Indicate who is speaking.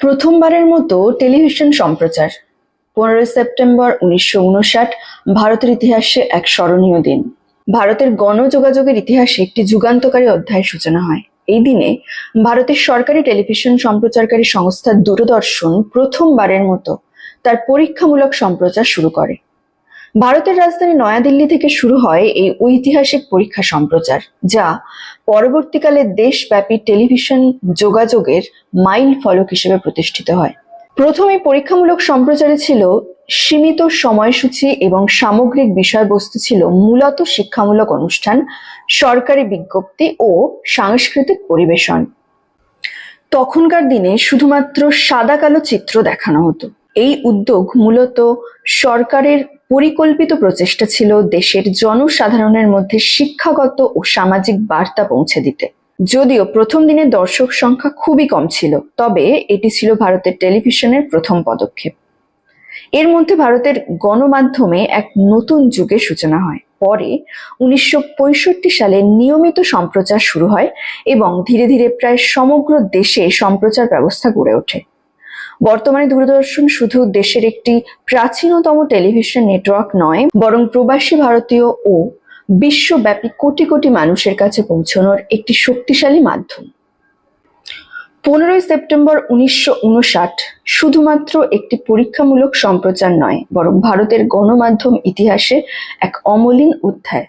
Speaker 1: প্রথমবারের মতো টেলিভিশন সম্প্রচার। পনেরোই সেপ্টেম্বর উনিশশো উনষাট, ভারতের ইতিহাসে এক স্মরণীয় দিন। ভারতের গণযোগাযোগের ইতিহাসে একটি যুগান্তকারী অধ্যায়ের সূচনা হয়। এই দিনে ভারতের সরকারি টেলিভিশন সম্প্রচারকারী সংস্থা দূরদর্শন প্রথমবারের মতো তার পরীক্ষামূলক সম্প্রচার শুরু করে। ভারতের রাজধানী নয়াদিল্লি থেকে শুরু হয় এই ঐতিহাসিক পরীক্ষা সম্প্রচার, যা পরবর্তীকালে দেশব্যাপী টেলিভিশন যোগাযোগের মাইল ফলক হিসেবে প্রতিষ্ঠিত হয়। প্রথমে পরীক্ষামূলক সম্প্রচারে ছিল সীমিত সময়সূচি এবং সামগ্রিক বিষয়বস্তু ছিল মূলত শিক্ষামূলক অনুষ্ঠান, সরকারি বিজ্ঞপ্তি ও সাংস্কৃতিক পরিবেশন। তখনকার দিনে শুধুমাত্র সাদা কালো চিত্র দেখানো হতো। এই উদ্যোগ মূলত সরকারের পরিকল্পিত প্রচেষ্টা ছিল দেশের জনসাধারণের মধ্যে শিক্ষাগত ও সামাজিক বার্তা পৌঁছে দিতে। যদিও প্রথম দিনে দর্শক সংখ্যা খুবই কম ছিল, তবে এটি ছিল ভারতের টেলিভিশনের প্রথম পদক্ষেপ। এর মধ্যে ভারতের গণমাধ্যমে এক নতুন যুগের সূচনা হয়। পরে উনিশশো পঁয়ষট্টি সালে নিয়মিত সম্প্রচার শুরু হয় এবং ধীরে ধীরে প্রায় সমগ্র দেশে সম্প্রচার ব্যবস্থা গড়ে ওঠে। বর্তমানে দূরদর্শন শুধু দেশের একটি প্রাচীনতম টেলিভিশন নেটওয়ার্ক নয়, বরং প্রবাসী ভারতীয় ও বিশ্বব্যাপী কোটি কোটি মানুষের কাছে পৌঁছানোর একটি শক্তিশালী মাধ্যম। পনেরোই সেপ্টেম্বর উনিশশো উনষাট শুধুমাত্র একটি পরীক্ষামূলক সম্প্রচার নয়, বরং ভারতের গণমাধ্যম ইতিহাসে এক অমলিন অধ্যায়।